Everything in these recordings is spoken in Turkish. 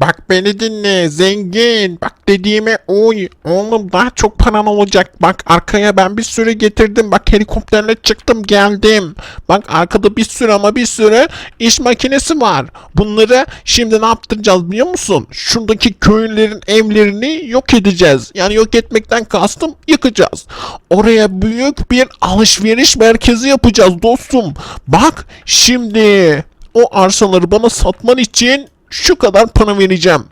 Bak beni dinle zengin. Bak dediğime uy. Oğlum daha çok paran olacak. Bak arkaya ben bir sürü getirdim. Bak helikopterle çıktım geldim. Bak arkada bir sürü ama bir sürü iş makinesi var. Bunları şimdi ne yaptıracağız biliyor musun? Şuradaki köylülerin evlerini yok edeceğiz. Yani yok etmekten kastım yıkacağız. Oraya büyük bir alışveriş merkezi yapacağız dostum. Bak şimdi o arsaları bana satman için şu kadar para vereceğim.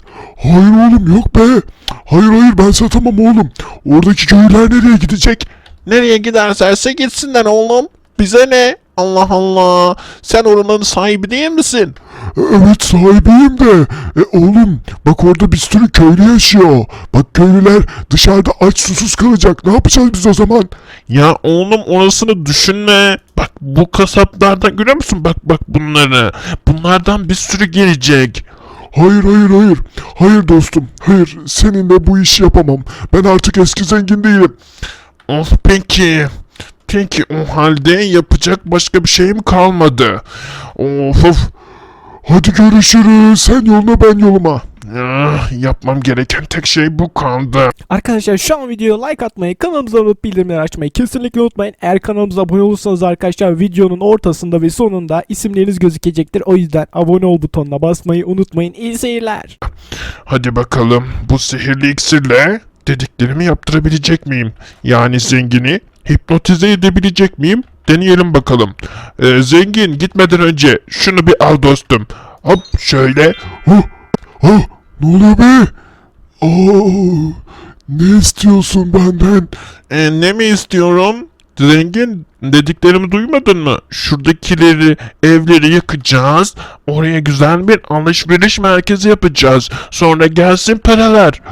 Hayır oğlum yok be. Hayır hayır ben satamam oğlum. Oradaki köylüler nereye gidecek? Nereye giderlerse gitsinler oğlum. Bize ne? Allah Allah. Sen oranın sahibi değil misin? Evet sahibiyim de. E oğlum bak orada bir sürü köylü yaşıyor. Bak köylüler dışarıda aç susuz kalacak. Ne yapacağız biz o zaman? Ya oğlum orasını düşünme. Bak bu kasaplardan görüyor musun? Bak bak bunları. Bunlardan bir sürü gelecek. Hayır hayır hayır. Hayır dostum. Hayır seninle bu işi yapamam. Ben artık eski zengin değilim. Oh peki. Peki o halde yapacak başka bir şeyim kalmadı. Of of. Hadi görüşürüz. Sen yoluna ben yoluma. Ah, yapmam gereken tek şey bu kaldı. Arkadaşlar şu an videoya like atmayı, kanalımıza abone olup bildirimleri açmayı kesinlikle unutmayın. Eğer kanalımıza abone olursanız arkadaşlar videonun ortasında ve sonunda isimleriniz gözükecektir. O yüzden abone ol butonuna basmayı unutmayın. İyi seyirler. Hadi bakalım bu sihirli iksirle dediklerimi yaptırabilecek miyim? Yani zengini hipnotize edebilecek miyim? Deneyelim bakalım. Ee, zengin gitmeden önce şunu bir al dostum. Hop şöyle. Huh, huh, ne oluyor be? Aa, ne istiyorsun benden? Ee, ne mi istiyorum? Zengin dediklerimi duymadın mı? Şuradakileri, evleri yakacağız. Oraya güzel bir alışveriş merkezi yapacağız. Sonra gelsin paralar.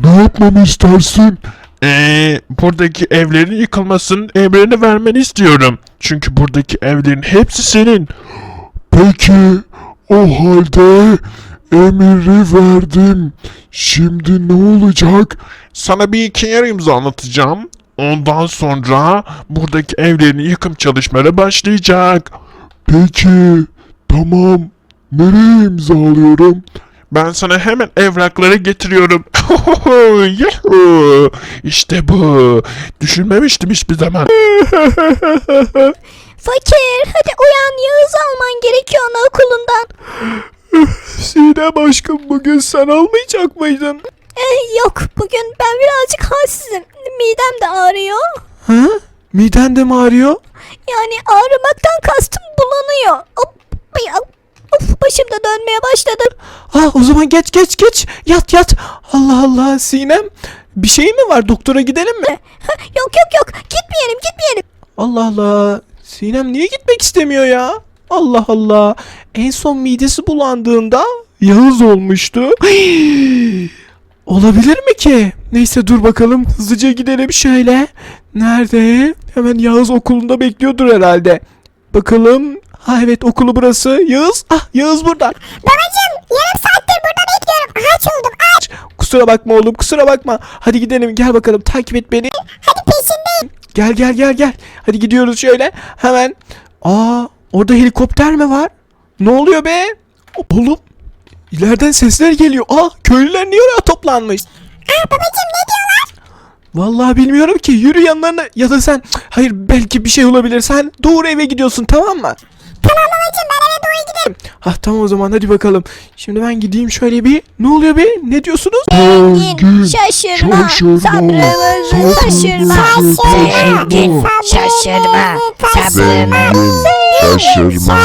Ne yapmamı istersin? Ee, buradaki evlerin yıkılmasının emrini vermeni istiyorum. Çünkü buradaki evlerin hepsi senin. Peki, o halde emiri verdim. Şimdi ne olacak? Sana bir iki yer imza anlatacağım. Ondan sonra buradaki evlerin yıkım çalışmaları başlayacak. Peki, tamam. Nereye imzalıyorum? Ben sana hemen evrakları getiriyorum. İşte bu. Düşünmemiştim hiçbir zaman. Fakir hadi uyan Yağız alman gerekiyor anaokulundan. Sinem aşkım bugün sen almayacak mıydın? Eh, yok bugün ben birazcık halsizim. Midem de ağrıyor. Ha? Miden de mi ağrıyor? Yani ağrımaktan kastım bulanıyor. Hop, ya, of başım da dönmeye başladı. Ah o zaman geç geç geç. Yat yat. Allah Allah Sinem. Bir şey mi var? Doktora gidelim mi? Yok yok yok gitmeyelim gitmeyelim. Allah Allah. Sinem niye gitmek istemiyor ya? Allah Allah. En son midesi bulandığında Yağız olmuştu. Olabilir mi ki? Neyse dur bakalım. Hızlıca gidelim şöyle. Nerede? Hemen Yağız okulunda bekliyordur herhalde. Bakalım. Ha evet okulu burası. Yağız. Ah Yağız burada. Babacım yarım saattir burada bekliyorum. Aç oldum aç. Kusura bakma oğlum kusura bakma. Hadi gidelim gel bakalım takip et beni. Hadi peşindeyim. Gel gel gel gel. Hadi gidiyoruz şöyle. Hemen. Aa orada helikopter mi var? Ne oluyor be? Oğlum. İleriden sesler geliyor. Aa köylüler niye oraya toplanmış? Aa babacım ne diyorlar? Vallahi bilmiyorum ki. Yürü yanlarına ya da sen hayır belki bir şey olabilir. Sen doğru eve gidiyorsun tamam mı? Tamam babacım ben eve doğru giderim. Ha tamam o zaman hadi bakalım. Şimdi ben gideyim şöyle bir. Ne oluyor be? Ne diyorsunuz? Zengin, Şaşırma. şaşırma, Sabrımızı sabrımızı Zengin, şaşırma. Zengin, şaşırma,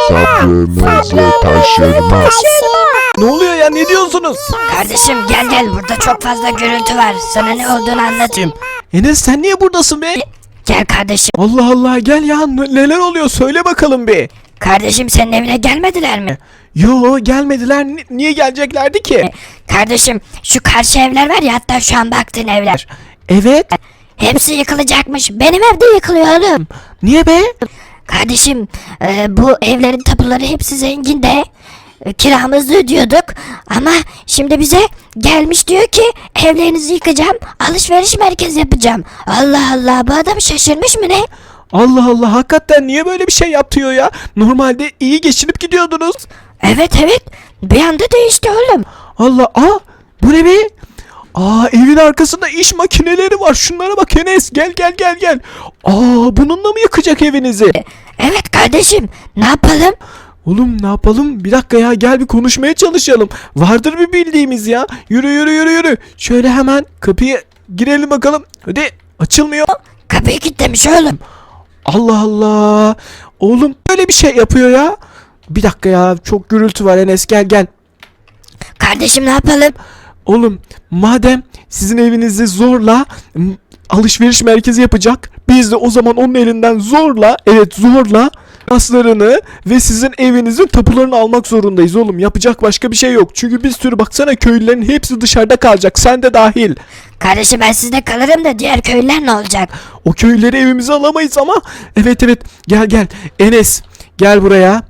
sabrımızı taşırma. Ne oluyor ya? Ne diyorsunuz? Kardeşim gel gel burada çok fazla gürültü var. Sana ne olduğunu anlatayım. Enes sen niye buradasın be? Gel kardeşim. Allah Allah gel ya neler oluyor söyle bakalım bir. Kardeşim senin evine gelmediler mi? Yo gelmediler Ni- niye geleceklerdi ki? Kardeşim şu karşı evler var ya hatta şu an baktığın evler. Evet Hepsi yıkılacakmış. Benim evde yıkılıyor oğlum. niye be? Kardeşim e, bu evlerin tapuları hepsi zengin de. E, kiramızı ödüyorduk ama şimdi bize gelmiş diyor ki evlerinizi yıkacağım alışveriş merkezi yapacağım. Allah Allah bu adam şaşırmış mı ne? Allah Allah hakikaten niye böyle bir şey yaptıyor ya? Normalde iyi geçinip gidiyordunuz. Evet evet bir anda değişti oğlum. Allah aa bu ne be? Aa evin arkasında iş makineleri var. Şunlara bak Enes. Gel gel gel gel. Aa bununla mı yakacak evinizi? Evet kardeşim ne yapalım? Oğlum ne yapalım? Bir dakika ya gel bir konuşmaya çalışalım. Vardır bir bildiğimiz ya. Yürü yürü yürü yürü. Şöyle hemen kapıya girelim bakalım. Hadi açılmıyor. Kapıyı kilitlemiş oğlum. Allah Allah. Oğlum böyle bir şey yapıyor ya. Bir dakika ya çok gürültü var Enes gel gel. Kardeşim ne yapalım? Oğlum madem sizin evinizde zorla alışveriş merkezi yapacak biz de o zaman onun elinden zorla evet zorla aslarını ve sizin evinizin tapularını almak zorundayız oğlum. Yapacak başka bir şey yok. Çünkü bir sürü baksana köylülerin hepsi dışarıda kalacak. Sen de dahil. Kardeşim ben sizde kalırım da diğer köylüler ne olacak? O köylüleri evimize alamayız ama evet evet gel gel Enes gel buraya.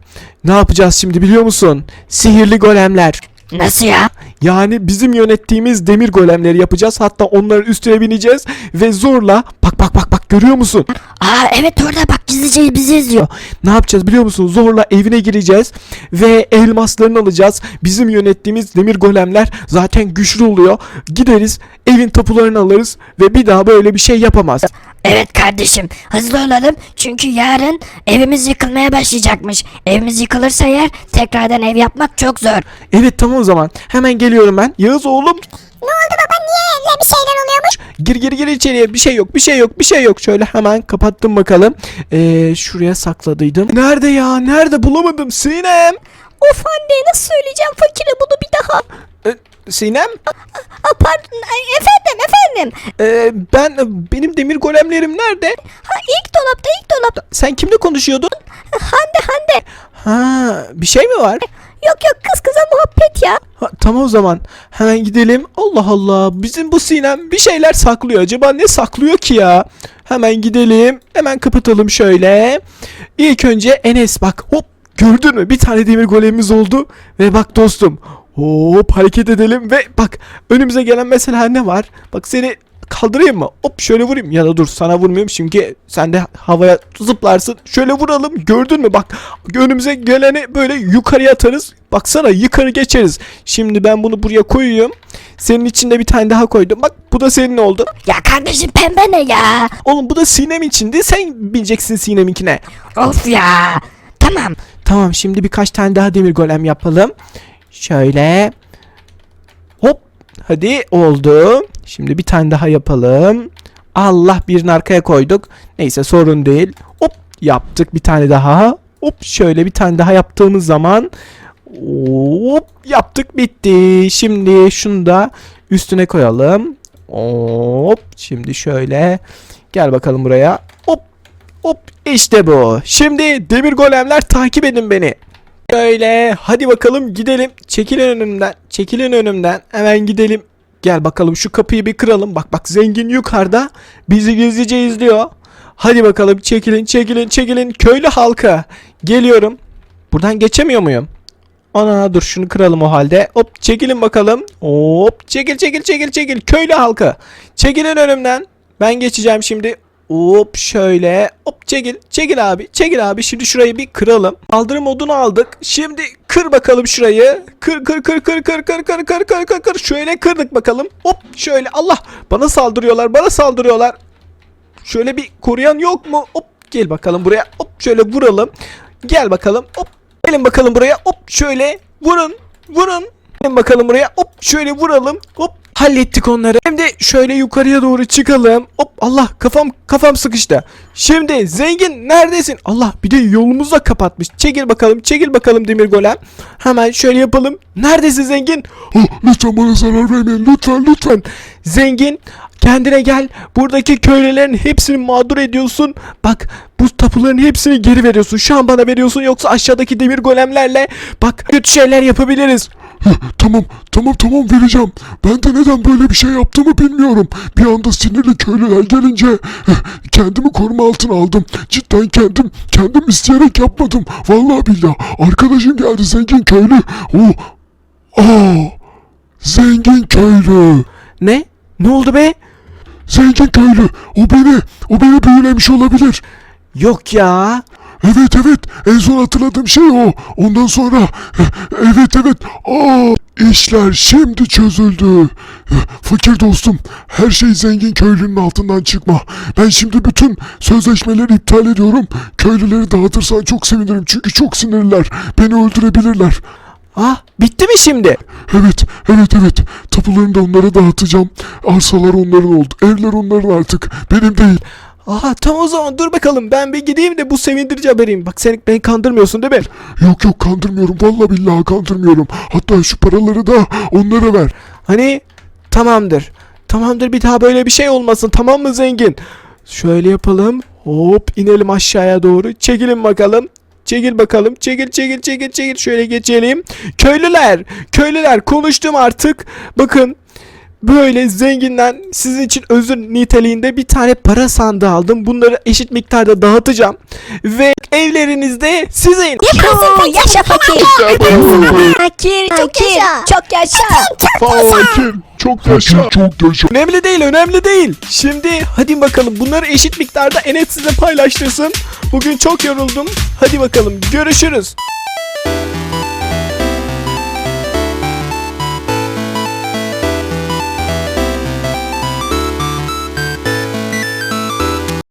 Ne yapacağız şimdi biliyor musun? Sihirli golemler. Nasıl ya? Yani bizim yönettiğimiz demir golemleri yapacağız. Hatta onların üstüne bineceğiz ve zorla bak bak bak bak görüyor musun? Aa evet orada bak gizlice bizi izliyor. Ne yapacağız biliyor musun? Zorla evine gireceğiz ve elmaslarını alacağız. Bizim yönettiğimiz demir golemler zaten güçlü oluyor. Gideriz evin tapularını alırız ve bir daha böyle bir şey yapamaz. Evet kardeşim hızlı olalım. Çünkü yarın evimiz yıkılmaya başlayacakmış. Evimiz yıkılırsa eğer tekrardan ev yapmak çok zor. Evet tamam o zaman. Hemen geliyorum ben. Yağız oğlum. Ne oldu baba? Niye evde bir şeyler oluyormuş? Gir gir gir içeriye. Bir şey yok bir şey yok bir şey yok. Şöyle hemen kapattım bakalım. Ee, şuraya sakladıydım. Nerede ya? Nerede? Bulamadım. Sinem. Of anne nasıl söyleyeceğim? Fakire bunu bir daha. Ee, Sinem? Aa, pardon. Ay, efendim efendim. ee, ben benim demir golemlerim nerede? Ha ilk dolapta ilk dolapta. Sen kimle konuşuyordun? Hande Hande. Ha bir şey mi var? Yok yok kız kıza muhabbet ya. ha, Tamam o zaman. Hemen gidelim. Allah Allah bizim bu Sinem bir şeyler saklıyor. Acaba ne saklıyor ki ya? Hemen gidelim. Hemen kapatalım şöyle. İlk önce Enes bak hop gördün mü? Bir tane demir golemimiz oldu. Ve bak dostum hop hareket edelim ve bak önümüze gelen mesela ne var? Bak seni kaldırayım mı? Hop şöyle vurayım. Ya da dur sana vurmayayım çünkü sen de havaya zıplarsın. Şöyle vuralım gördün mü? Bak önümüze geleni böyle yukarıya atarız. Baksana yukarı geçeriz. Şimdi ben bunu buraya koyuyorum senin içinde bir tane daha koydum. Bak bu da senin oldu. Ya kardeşim pembe ne ya? oğlum bu da Sinem içindi. Sen bileceksin Sinem'inkine. Of ya. Tamam. Tamam şimdi birkaç tane daha demir golem yapalım. Şöyle. Hop. Hadi oldu. Şimdi bir tane daha yapalım. Allah birini arkaya koyduk. Neyse sorun değil. Hop yaptık bir tane daha. Hop şöyle bir tane daha yaptığımız zaman hop yaptık bitti. Şimdi şunu da üstüne koyalım. Hop şimdi şöyle gel bakalım buraya. Hop Hop işte bu. Şimdi demir golemler takip edin beni. Öyle hadi bakalım gidelim. Çekilin önümden. Çekilin önümden. Hemen gidelim. Gel bakalım şu kapıyı bir kıralım. Bak bak zengin yukarıda. Bizi gizlice izliyor. Hadi bakalım çekilin çekilin çekilin. Köylü halka. Geliyorum. Buradan geçemiyor muyum? Ana dur şunu kıralım o halde. Hop çekilin bakalım. Hop çekil çekil çekil çekil. Köylü halkı. Çekilin önümden. Ben geçeceğim şimdi. Hop şöyle. Hop çekil. Çekil abi. Çekil abi. Şimdi şurayı bir kıralım. Kaldırım modunu aldık. Şimdi kır bakalım şurayı. Kır kır kır kır kır kır kır kır kır kır kır. Şöyle kırdık bakalım. Hop şöyle. Allah. Bana saldırıyorlar. Bana saldırıyorlar. Şöyle bir koruyan yok mu? Hop gel bakalım buraya. Hop şöyle vuralım. Gel bakalım. Hop gelin bakalım buraya. Hop şöyle vurun. Vurun. Gelin bakalım buraya. Hop şöyle vuralım. Hop hallettik onları. Hem de şöyle yukarıya doğru çıkalım. Hop Allah kafam kafam sıkıştı. Şimdi zengin neredesin? Allah bir de yolumuzu da kapatmış. Çekil bakalım. Çekil bakalım demir golem. Hemen şöyle yapalım. Neredesin zengin? Lütfen bana zarar vermeyin lütfen lütfen. Zengin kendine gel. Buradaki köylülerin hepsini mağdur ediyorsun. Bak bu tapuların hepsini geri veriyorsun. Şu an bana veriyorsun yoksa aşağıdaki demir golemlerle bak kötü şeyler yapabiliriz. Heh, Tamam tamam tamam vereceğim. Ben de neden böyle bir şey yaptığımı bilmiyorum. Bir anda sinirli köylüler gelince heh, kendimi koruma altına aldım. Cidden kendim kendim isteyerek yapmadım. Vallahi billahi arkadaşım geldi zengin köylü. O Aa, zengin köylü. Ne? Ne oldu be? Zengin köylü. O beni o beni büyülemiş olabilir. Yok ya. Evet evet en son hatırladığım şey o. Ondan sonra evet evet aa işler şimdi çözüldü. Fakir dostum her şey zengin köylünün altından çıkma. Ben şimdi bütün sözleşmeleri iptal ediyorum. Köylüleri dağıtırsan çok sevinirim çünkü çok sinirliler. Beni öldürebilirler. Ah bitti mi şimdi? Evet, evet, evet. Tapularını da onlara dağıtacağım. Arsalar onların oldu. Evler onların artık. Benim değil. Aha tamam o zaman dur bakalım ben bir gideyim de bu sevindirici haberiyim. Bak sen beni kandırmıyorsun değil mi? Yok yok kandırmıyorum. Vallahi billahi kandırmıyorum. Hatta şu paraları da onlara ver. Hani tamamdır. Tamamdır bir daha böyle bir şey olmasın tamam mı zengin? Şöyle yapalım. Hop inelim aşağıya doğru. Çekilin bakalım. Çekil bakalım. Çekil çekil çekil çekil. Şöyle geçelim. Köylüler. Köylüler konuştum artık. Bakın böyle zenginden sizin için özür niteliğinde bir tane para sandığı aldım. Bunları eşit miktarda dağıtacağım. Ve evlerinizde sizin. Yuhuu, yaşa fakir. Fakir, Çok yaşa. Çok yaşa. Fakir. Çok yaşa. Çok yaşa. Önemli değil, önemli değil. Şimdi hadi bakalım bunları eşit miktarda Enet size paylaştırsın. Bugün çok yoruldum. Hadi bakalım görüşürüz.